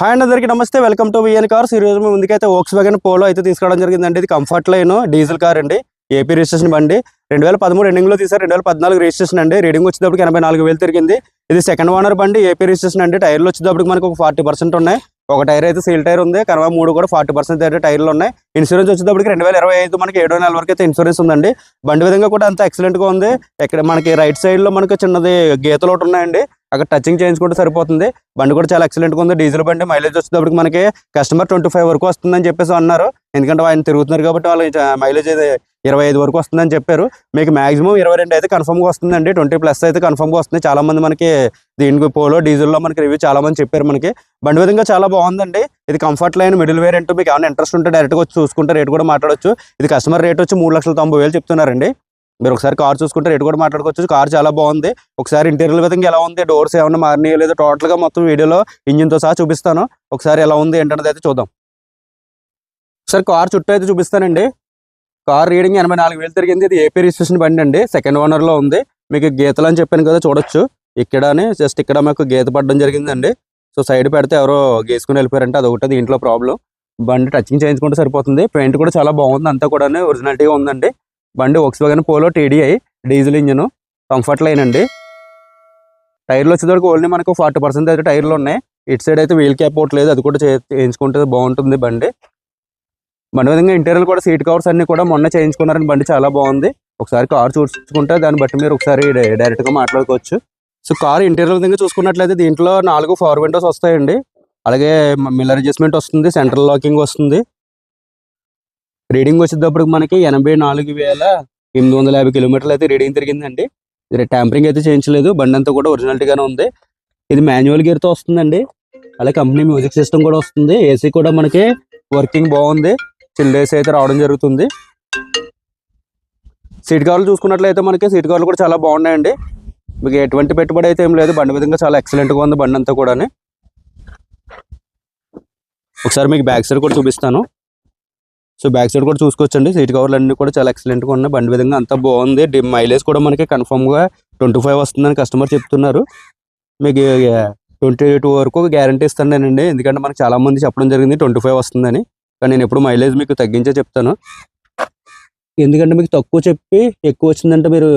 Hi and అందరికీ నమస్తే. Welcome to VN cars ఈ రోజు ముందుకైతే ఓక్స్ వ్యాగన్ పోలో అయితే తీసుకురావడం జరిగిందండి. ఇది కంఫర్ట్ లైన్ డీజిల్ కార్ అండి. ఏపీ రిజిస్ట్రేషన్ బండి. రెండు వేల పదమూడు ఎండింగ్లో తీసారు రెండు వేల పద్నాలుగు రిజిస్ట్రేషన్ అండి. రీడింగ్ వచ్చేటప్పటికి ఎనభై నాలుగు వేలు తిరిగింది. ఇది సెకండ్ ఓనర్ బండి ఏపీ రిజిస్ట్రేషన్ అండి. టైర్లు వచ్చేటప్పటికి మనకు ఒక ఫార్టీ పర్సెంట్ ఉన్నాయి. ఒక టైర్ అయితే సీల్ టైర్ ఉంది. కనవా మూడు కూడా ఫార్టీ పర్సెంట్ అయితే టైర్లు ఉన్నాయి. ఇన్సూరెన్స్ వచ్చేటప్పటికి రెండు వేల ఇరవై ఐదు మనకి ఏడో నెల వరకు అయితే ఇన్సూరెన్స్ ఉందండి. బండి విధంగా కూడా అంత ఎక్సలెంట్గా ఉంది. ఇక్కడ మనకి రైట్ సైడ్లో మనకి చిన్నది గీతలు ఒకటి ఉన్నాయండి. అక్కడ టచింగ్ చేయించుకుంటే సరిపోతుంది. బండి కూడా చాలా ఎక్సలెంట్గా ఉంది. డీజిల్ బండి మైలేజ్ వచ్చేటప్పటికి మనకి కస్టమర్ ట్వంటీ ఫైవ్ వరకు వస్తుందని చెప్పేసి అన్నారు. ఎందుకంటే ఆయన తిరుగుతున్నారు కాబట్టి వాళ్ళకి మైలేజ్ అయితే ఇరవై ఐదు వరకు వస్తుందని చెప్పారు. మీకు మాక్సిమం ఇరవై రెండు అయితే కన్ఫర్మ్గా వస్తుందండి. ట్వంటీ ప్లస్ అయితే కన్ఫర్మ్గా వస్తుంది చాలామంది మనకి దీనికి పోలో డీజిల్లో మనకి రివ్యూ చాలా మంది చెప్పారు మనకి. బండి విధంగా చాలా బాగుందండి. ఇది కంఫర్ట్ లైన్ మిడిల్ వేరియంట్ మీకు ఏమైనా ఇంట్రెస్ట్ ఉంటే డైరెక్ట్గా వచ్చి చూసుకుంటే రేట్ కూడా మాట్లాడొచ్చు. ఇది కస్టమర్ రేట్ వచ్చి మూడు లక్షల తొంభై వేలు చెప్తున్నారండి. మీరు ఒకసారి కార్ చూసుకుంటే రేటు కూడా మాట్లాడుకోవచ్చు. కార్ చాలా బాగుంది. ఒకసారి ఇంటీరియర్ విధంగా ఎలా ఉంది? డోర్స్ ఏమైనా మారినాయో లేదో టోటల్గా మొత్తం వీడియోలో ఇంజిన్తో సహా చూపిస్తాను. ఒకసారి ఎలా ఉంది ఏంటనేది అయితే చూద్దాం. ఒకసారి కార్ చుట్టూ అయితే చూపిస్తానండి. కార్ రీడింగ్ ఎనభై నాలుగు వేలు తిరిగింది. ఇది ఏపీ రిజిస్ట్రేషన్ బండి అండి. సెకండ్ ఓనర్లో ఉంది. మీకు గీతలు అని చెప్పాను కదా చూడొచ్చు. ఇక్కడనే జస్ట్ ఇక్కడ మాకు గీత పడడం జరిగిందండి. సో సైడ్ పెడితే ఎవరో గీసుకుని వెళ్ళిపోయారంటే అది ఒకటి దీంట్లో ప్రాబ్లం. బండి టచింగ్ చేయించుకుంటే సరిపోతుంది. పెయింట్ కూడా చాలా బాగుంది. అంతా కూడా ఒరిజినాలిటీగా ఉందండి. బండి Volkswagen Polo TDI diesel engine comfort line అండి. టైర్లు వచ్చేసరికి ఓన్లీ మనకు ఫార్టీ పర్సెంట్ అయితే టైర్లు ఉన్నాయి. ఇటు సైడ్ అయితే వీల్ క్యాప్ లేదు అది కూడా చే- చేయించుకుంటే బాగుంటుంది బండి. మన విధంగా ఇంటీరియర్ కూడా సీట్ కవర్స్ అన్ని కూడా మొన్న చేయించుకున్నారని బండి చాలా బాగుంది. ఒకసారి కార్ చూసుకుంటే దాన్ని బట్టి మీరు ఒకసారి డైరెక్ట్గా మాట్లాడుకోవచ్చు. సో కార్ ఇంటీరియర్ విధంగా చూసుకున్నట్లయితే దీంట్లో నాలుగు ఫోర్ విండోస్ వస్తాయండి. అలాగే మిల్లర్ అడ్జస్ట్మెంట్ వస్తుంది సెంట్రల్ లాకింగ్ వస్తుంది. రీడింగ్ వచ్చేటప్పటికి మనకి ఎనభై నాలుగు వేల ఎనిమిది వందల యాభై కిలోమీటర్లు అయితే రీడింగ్ తిరిగిందండి. ఇది ట్యాంపరింగ్ అయితే చేయించలేదు. బండి అంతా కూడా ఒరిజినాలిటీగానే ఉంది. ఇది మాన్యువల్ గేర్తో వస్తుందండి. అలాగే కంపెనీ మ్యూజిక్ సిస్టమ్ కూడా వస్తుంది. ఏసీ కూడా మనకి వర్కింగ్ బాగుంది. చిల్డ్ అయితే రావడం జరుగుతుంది. సీట్ కవర్లు చూసుకున్నట్లయితే మనకి సీట్ కవర్లు కూడా చాలా బాగున్నాయండి. మీకు ఎటువంటి పెట్టుబడి అయితే ఏం లేదు. బండి విధంగా చాలా ఎక్సలెంట్గా గా ఉంది బండి అంతా కూడా ఒకసారి మీకు బ్యాక్ సైడ్ కూడా చూపిస్తాను. సో బ్యాక్ సైడ్ కూడా చూసుకోవచ్చండి. సీట్ కవర్లు అన్ని కూడా చాలా ఎక్సలెంట్గా ఉన్నాయి. బండి విధంగా అంతా బాగుంది. మైలేజ్ కూడా మనకి కన్ఫర్మ్గా ట్వంటీ ఫైవ్ వస్తుందని కస్టమర్ చెప్తున్నారు. మీకు ట్వంటీ టూ వరకు గ్యారంటీ ఇస్తానండి ఎందుకంటే మనకి చాలామంది చెప్పడం జరిగింది ట్వంటీ ఫైవ్ వస్తుందని. కానీ నేను ఎప్పుడు మైలేజ్ మీకు తగ్గించే చెప్తాను. ఎందుకంటే మీకు తక్కువ చెప్పి ఎక్కువ వచ్చిందంటే మీరు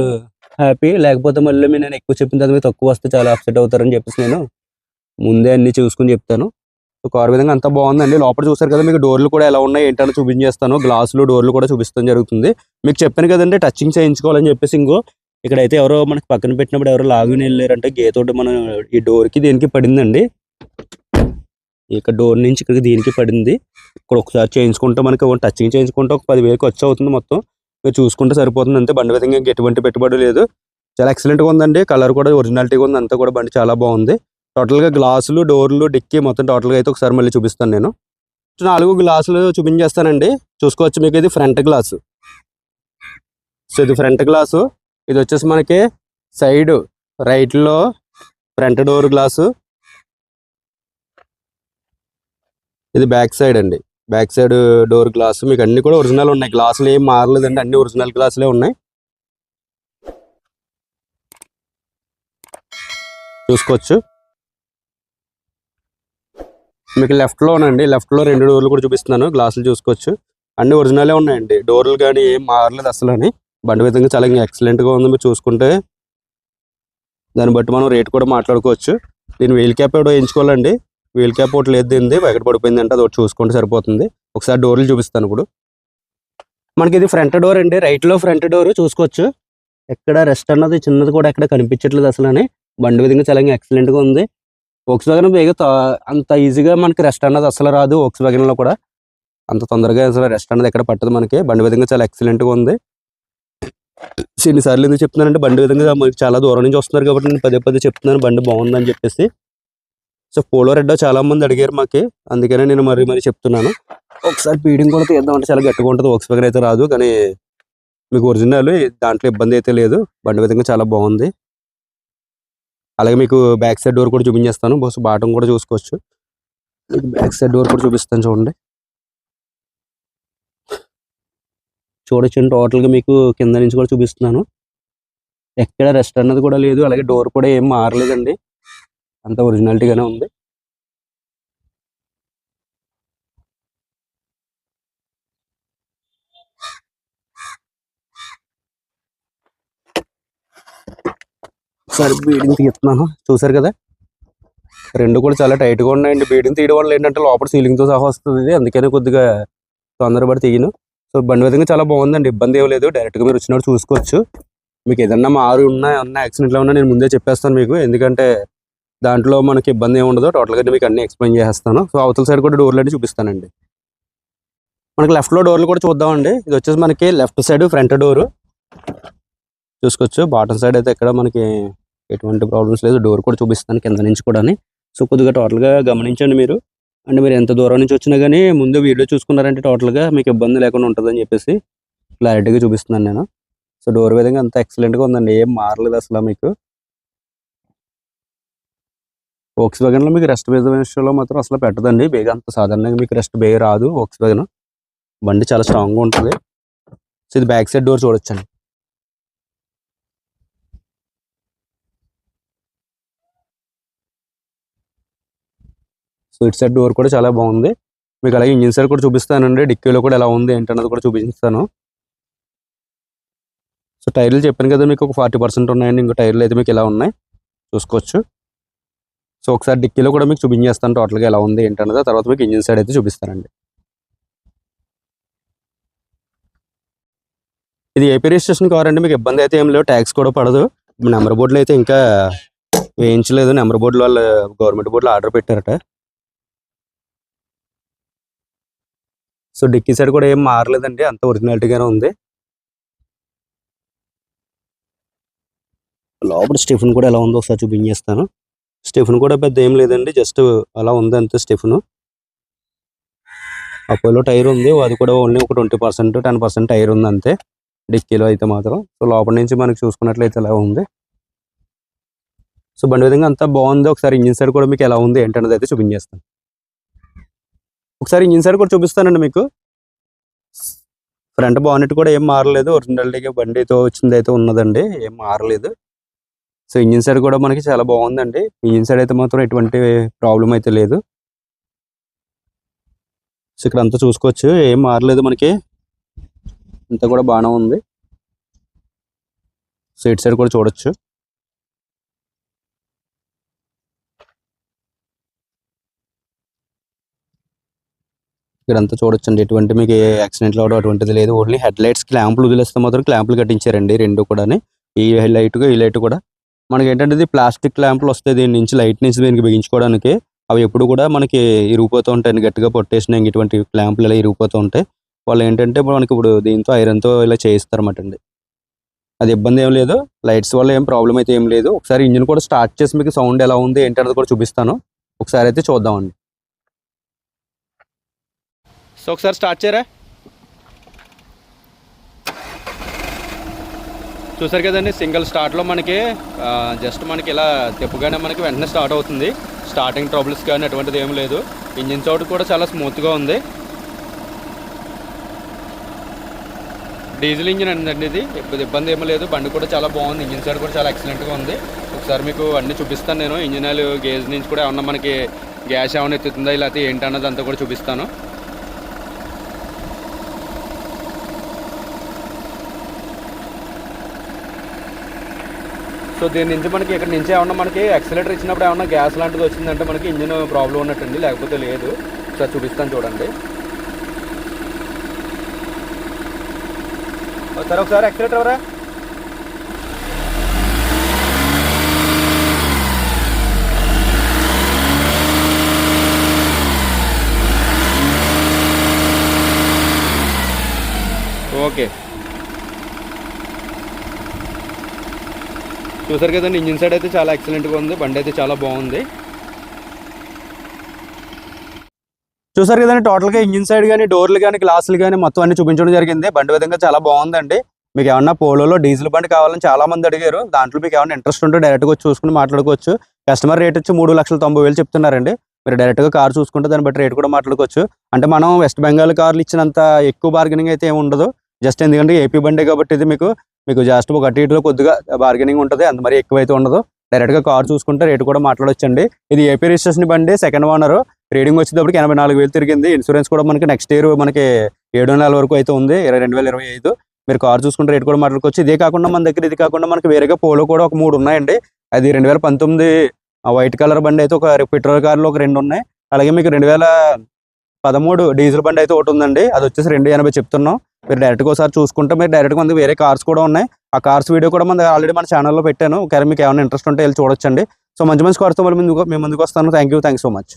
హ్యాపీ లేకపోతే మళ్ళీ నేను ఎక్కువ చెప్పిన తర్వాత మీరు తక్కువ వస్తే చాలా అప్సెట్ అవుతారని చెప్పేసి నేను ముందే అన్ని చూసుకుని చెప్తాను. కార్ విధంగా అంతా బాగుందండి. లోపల చూసారు కదా మీకు డోర్లు కూడా ఎలా ఉన్నాయి ఏంటని చూపించేస్తాను. గ్లాసులు డోర్లు కూడా చూపిస్తాం జరుగుతుంది. మీకు చెప్పాను కదండి టచింగ్ చేయించుకోవాలని చెప్పేసి ఇంకో ఇక్కడైతే ఎవరో మనకి పక్కన పెట్టినప్పుడు ఎవరో లాగుని వెళ్ళారంటే. గేతోటి మనం ఈ డోర్కి దీనికి పడిందండి. ఇక్కడ డోర్ నుంచి ఇక్కడికి దీనికి పడింది. ఇక్కడ ఒకసారి చేయించుకుంటే మనకి టచింగ్ చేయించుకుంటే ఒక పదివేలు ఖర్చు అవుతుంది మొత్తం. మీరు చూసుకుంటే సరిపోతుంది. అంతే బండి విధంగా ఇంక ఎటువంటి పెట్టుబడి లేదు. చాలా ఎక్సలెంట్గా గా ఉందండి. కలర్ కూడా ఒరిజినాలిటీగా ఉంది. అంతా కూడా బండి చాలా బాగుంది. టోటల్గా గ్లాసులు డోర్లు డిక్కీ మొత్తం టోటల్గా అయితే ఒకసారి మళ్ళీ చూపిస్తాను నేను. నాలుగు గ్లాసులు చూపించేస్తానండి. చూసుకోవచ్చు మీకు ఇది ఫ్రంట్ గ్లాసు సో ఇది ఫ్రంట్ గ్లాసు ఇది వచ్చేసి మనకి సైడ్ రైట్లో ఫ్రంట్ డోర్ గ్లాసు ఇది బ్యాక్ సైడ్ అండి. బ్యాక్ సైడ్ డోర్ గ్లాస్ మీకు అన్ని కూడా ఒరిజినల్ ఉన్నాయి. గ్లాసులు ఏం మారలేదండి. అన్ని ఒరిజినల్ గ్లాసులే ఉన్నాయి. చూసుకోవచ్చు. మీకు లెఫ్ట్లోనండి లెఫ్ట్లో రెండు డోర్లు కూడా చూపిస్తున్నాను. గ్లాసులు చూసుకోవచ్చు. అన్ని ఒరిజినలే ఉన్నాయండి. డోర్లు కానీ ఏం మారలేదు అసలు అని బండి విధంగా చాలా ఎక్సలెంట్గా ఉంది. మీరు చూసుకుంటే దాన్ని బట్టి మనం రేట్ కూడా మాట్లాడుకోవచ్చు. దీని వీల్ క్యాప్ ఏదో వేయించుకోవాలండి. వీల్ క్యాప్ ఒకటి లేదు దీనిది. బయట పడిపోయింది అంటే అది ఒకటి చూసుకుంటే సరిపోతుంది. ఒకసారి డోర్లు చూపిస్తాను ఇప్పుడు. మనకి ఇది ఫ్రంట్ డోర్ అండి. రైట్లో ఫ్రంట్ డోర్ చూసుకోవచ్చు. ఎక్కడ రెస్ట్ అన్నది చిన్నది కూడా ఎక్కడ కనిపించట్లేదు అసలు అని బండి విధంగా చాలా ఎక్సలెంట్గా ఉంది. ఓక్స్ వ్యాగన్ బేగా అంత ఈజీగా మనకి రెస్ట్ అన్నది అసలు రాదు. ఓక్స్ వ్యాగన్లో కూడా అంత తొందరగా అసలు రెస్ట్ అన్నది ఎక్కడ పట్టదు మనకి. బండి విధంగా చాలా ఎక్సలెంట్గా ఉంది. ఎన్నిసార్లు ఎందుకు చెప్తున్నానంటే బండి విధంగా మనకి చాలా దూరం నుంచి వస్తున్నారు కాబట్టి నేను పదే పదే చెప్తున్నాను బండి బాగుందని చెప్పేసి. సో పోలో రెడ్డో చాలా మంది అడిగారు మాకి. అందుకనే నేను మరి మరి చెప్తున్నాను. ఒకసారి పీడింగ్ కూడా తీద్దామంటే చాలా గట్టిగా ఉంటుంది. ఒక్స్ దగ్గర అయితే రాదు. కానీ మీకు ఒరిజినల్ దాంట్లో ఇబ్బంది అయితే లేదు. బండి విధంగా చాలా బాగుంది. అలాగే మీకు బ్యాక్ సైడ్ డోర్ కూడా చూపించేస్తాను. బస్సు బాటం కూడా చూసుకోవచ్చు. మీకు బ్యాక్ సైడ్ డోర్ కూడా చూపిస్తాను చూడండి. చూడొచ్చు టోటల్గా మీకు కింద నుంచి కూడా చూపిస్తున్నాను. ఎక్కడ రెస్ట్ అన్నది కూడా లేదు. అలాగే డోర్ కూడా ఏం మారలేదండి. అంత ఒరిజినాలిటీగానే ఉంది. ఒకసారి బీడింగ్ తీస్తున్నాను. చూసారు కదా? రెండు కూడా చాలా టైట్గా ఉన్నాయండి. బీడింగ్ తీయడం వల్ల ఏంటంటే లోపల సీలింగ్తో సహా వస్తుంది ఇది. అందుకనే కొద్దిగా తొందరపడి తీయను. సో బండి విధంగా చాలా బాగుందండి. ఇబ్బంది ఏం లేదు. డైరెక్ట్గా మీరు వచ్చినప్పుడు చూసుకోవచ్చు. మీకు ఏదన్నా మారు ఉన్నా ఉన్నా యాక్సిడెంట్లో ఉన్నా నేను ముందే చెప్పేస్తాను మీకు. ఎందుకంటే దాంట్లో మనకి ఇబ్బంది ఏమి ఉండదు. టోటల్గా మీకు అన్ని ఎక్స్ప్లెయిన్ చేస్తాను సో అవతల సైడ్ కూడా డోర్లు చూపిస్తానండి. మనకి లెఫ్ట్లో డోర్లు కూడా చూద్దామండి. ఇది వచ్చేసి మనకి లెఫ్ట్ సైడ్ ఫ్రంట్ డోరు చూసుకోవచ్చు. బాటమ్ సైడ్ అయితే ఇక్కడ మనకి ఎటువంటి ప్రాబ్లమ్స్ లేదు. డోర్ కూడా చూపిస్తాను కింద నుంచి కూడా సో కొద్దిగా టోటల్గా గమనించండి మీరు. అంటే మీరు ఎంత దూరం నుంచి వచ్చినా కానీ ముందు వీడియో చూసుకున్నారంటే టోటల్గా మీకు ఇబ్బంది లేకుండా ఉంటుందని చెప్పేసి క్లారిటీగా చూపిస్తున్నాను నేను. సో డోర్ విధంగా అంత ఎక్సలెంట్గా ఉందండి. ఏం మారలేదు అసలు మీకు. ఓక్స్ వ్యాగన్లో మీకు రెస్ట్ బేస్ విషయంలో మాత్రం అసలు పెట్టదండి. బేగ అంత సాధారణంగా మీకు రెస్ట్ బేగ రాదు ఓక్స్ వ్యాగన్ బండి చాలా స్ట్రాంగ్గా ఉంటుంది. సో ఇది బ్యాక్ సైడ్ డోర్ చూడొచ్చండి. సో ఇటు సైడ్ డోర్ కూడా చాలా బాగుంది. మీకు అలాగే ఇంజిన్ సైడ్ కూడా చూపిస్తానండి. డిక్కీలో కూడా ఎలా ఉంది ఏంటన్నది కూడా చూపిస్తాను. సో టైర్లు చెప్పాను కదా మీకు ఒక ఫార్టీ పర్సెంట్ ఉన్నాయండి. ఇంకో టైర్లు అయితే మీకు ఇలా ఉన్నాయి చూసుకోవచ్చు. సో ఒకసారి డిక్కీలో కూడా మీకు చూపించేస్తాను టోటల్గా ఎలా ఉంది ఏంటన్నది తర్వాత మీకు ఇంజిన్ సైడ్ అయితే చూపిస్తానండి. ఇది ఏపీ రిజిస్ట్రేషన్ కార్ అండి. మీకు ఇబ్బంది అయితే ఏం లేవు. ట్యాక్స్ కూడా పడదు. నెంబర్ బోర్డులో అయితే ఇంకా వేయించలేదు. నెంబర్ బోర్డులో వాళ్ళు గవర్నమెంట్ బోర్డులో ఆర్డర్ పెట్టారట. సో డిక్కీ సైడ్ కూడా ఏం మారలేదండి అంత ఒరిజినాలిటీగానే ఉంది. లోపల స్టిఫెన్ కూడా ఎలా ఉందో ఒకసారి చూపించేస్తాను. స్టిఫెన్ కూడా పెద్ద ఏం లేదండి జస్ట్ అలా ఉంది అంతే స్టిఫెన్. అపోలో టైర్ ఉంది అది కూడా ఓన్లీ ఒక twenty percent ten percent tyre ఉంది అంతే డిక్కీలో అయితే మాత్రం. సో లోపల నుంచి మనకి చూసుకున్నట్లయితే ఎలా ఉంది. సో బండి విధంగా అంతా బాగుంది ఒకసారి ఇంజిన్ సైడ్ కూడా మీకు ఎలా ఉంది ఏంటనేది అయితే చూపించేస్తాను. ఒకసారి ఇంజిన్ సైడ్ కూడా చూపిస్తానండి మీకు. ఫ్రంట్ బానెట్ కూడా ఏం మారలేదు. ఒరిజినాలిటీగా బండితో వచ్చింది అయితే ఉన్నదండి. ఏం మారలేదు. సో ఇంజిన్ సైడ్ కూడా మనకి చాలా బాగుందండి. ఇంజిన్ సైడ్ అయితే మాత్రం ఎటువంటి ప్రాబ్లం అయితే లేదు. సో ఇక్కడ అంతా చూసుకోవచ్చు. ఏం మారలేదు మనకి. అంతా కూడా బాగానే ఉంది. సో ఇటు సైడ్ కూడా చూడొచ్చు. ఇక్కడంతా చూడొచ్చండి. ఎటువంటి మీకు ఏ యాక్సిడెంట్లు అవడం అటువంటిది లేదు. ఓన్లీ హెడ్ లైట్స్ క్లాంపులు వదిలేస్తే మాత్రం క్లాంపులు కట్టించారండి రెండు కూడా ఈ లైట్ ఈ లైట్ కూడా. మనకి ఏంటంటే ఇది ప్లాస్టిక్ క్లాంపులు వస్తాయి. దీని నుంచి లైట్ నుంచి దీనికి బిగించుకోవడానికి అవి ఎప్పుడు కూడా మనకి ఇరిగిపోతూ ఉంటాయి. గట్టిగా పొట్టేసిన ఇటువంటి క్లాంపులు ఇలా ఇరిగిపోతూ ఉంటాయి. వాళ్ళు ఏంటంటే ఇప్పుడు మనకి ఇప్పుడు దీంతో ఐరన్తో ఇలా చేయిస్తారన్నమాట అండి అది ఇబ్బంది ఏం లేదు. లైట్స్ వల్ల ఏం ప్రాబ్లం అయితే ఏం లేదు. ఒకసారి ఇంజిన్ కూడా స్టార్ట్ చేసి మీకు సౌండ్ ఎలా ఉంది ఏంటన్నది కూడా చూపిస్తాను. ఒకసారి అయితే చూద్దామండి. సో ఒకసారి స్టార్ట్ చేయరా? చూసారు కదండి సింగిల్ స్టార్ట్లో మనకి జస్ట్ మనకి ఇలా తిప్పగానే మనకి వెంటనే స్టార్ట్ అవుతుంది. స్టార్టింగ్ ట్రబుల్స్ కానీ అటువంటిది ఏం లేదు. ఇంజిన్ చోటు కూడా చాలా స్మూత్గా ఉంది. డీజిల్ ఇంజిన్ అండి ఇది. ఇప్పుడు ఇబ్బంది ఏమీ లేదు. బండి కూడా చాలా బాగుంది. ఇంజిన్ సైడ్ కూడా చాలా ఎక్సలెంట్గా ఉంది. ఒకసారి మీకు అన్ని చూపిస్తాను నేను. ఇంజిన్ ఆయిల్ గేజ్ నుంచి కూడా ఏమన్నా మనకి గ్యాస్ ఏమైనా ఎత్తుతుందా లేకపోతే ఏంటన్నది అంతా కూడా చూపిస్తాను. సో దీని నుంచి మనకి ఇక్కడ నుంచి ఏమన్నా మనకి ఎక్సలేటర్ ఇచ్చినప్పుడు ఏమన్నా గ్యాస్ లాంటిది వచ్చిందంటే మనకి ఇంజిన్ ప్రాబ్లం ఉన్నట్టుంది లేకపోతే లేదు. సార్ చూపిస్తాను చూడండి. సరే ఒకసారి ఎక్సలేటర్ ఎవరా? చూసారు కదండి ఇంజిన్ సైడ్ అయితే చాలా ఎక్సలెంట్గా ఉంది బండి అయితే చాలా బాగుంది. చూసారు కదండి టోటల్గా ఇంజిన్ సైడ్ కానీ డోర్లు కానీ గ్లాసులు కానీ మొత్తం అన్ని చూపించడం జరిగింది. బండి విధంగా చాలా బాగుందండి. మీకు ఏమన్నా పోలోలో డీజిల్ బండి కావాలని చాలా మంది అడిగారు. దాంట్లో మీకు ఏమైనా ఇంట్రెస్ట్ ఉంటే డైరెక్ట్గా వచ్చి చూసుకుని మాట్లాడుకోవచ్చు. కస్టమర్ రేట్ వచ్చి మూడు లక్షల తొంభై వేలు చెప్తున్నారండి. మీరు డైరెక్ట్గా కార్ చూసుకుంటే దాన్ని బట్టి రేట్ కూడా మాట్లాడుకోవచ్చు. అంటే మనం వెస్ట్ బెంగాల్ కార్లు ఇచ్చినంత ఎక్కువ బార్గెనింగ్ అయితే ఏమి ఉండదు. జస్ట్ ఎందుకంటే ఏపీ బండి కాబట్టి ఇది మీకు మీకు జస్ట్ ఒక అటు ఇటులో కొద్దిగా బార్గెనింగ్ ఉంటుంది అంత మరి ఎక్కువైతే ఉండదు. డైరెక్ట్గా కార్ చూసుకుంటే రేటు కూడా మాట్లాడొచ్చండి. ఇది ఏపీ రిజిస్ట్రేషన్ బండి సెకండ్ ఓనర్ రీడింగ్ వచ్చేటప్పటికి ఎనభై నాలుగు వేలు తిరిగింది. ఇన్సూరెన్స్ కూడా మనకి నెక్స్ట్ ఇయర్ మనకి ఏడు నెలల వరకు అయితే ఉంది ఇరవై రెండు వేల ఇరవై ఐదు. మీరు కార్ చూసుకుంటే రేటు కూడా మాట్లాడుకోవచ్చు. ఇదే కాకుండా మన దగ్గర ఇది కాకుండా మనకి వేరేగా పోలో కూడా ఒక మూడు ఉన్నాయండి. అది రెండు వేల పంతొమ్మిది వైట్ కలర్ బండి అయితే ఒక పెట్రోల్ కార్లు ఒక రెండు ఉన్నాయి. అలాగే మీకు రెండు వేల పదమూడు డీజిల్ బండి అయితే ఒకటి ఉందండి. అది వచ్చేసి రెండు ఎనభై చెప్తున్నాం. మీరు డైరెక్ట్గా ఒకసారి చూసుకుంటే మీరు డైరెక్ట్గా మనకి వేరే కార్స్ కూడా ఉన్నాయి. ఆ కార్స్ వీడియో కూడా మన ఆల్రెడీ మన ఛానల్లో పెట్టాను. ఒకవేళ మీకు ఏమైనా ఇంట్రెస్ట్ ఉంటే వెళ్ళి చూడొచ్చండి. సో మంచి మంచి కార్స్తో మళ్ళీ ముందుకు మేము ముందుకు వస్తాను. Thank you thank so much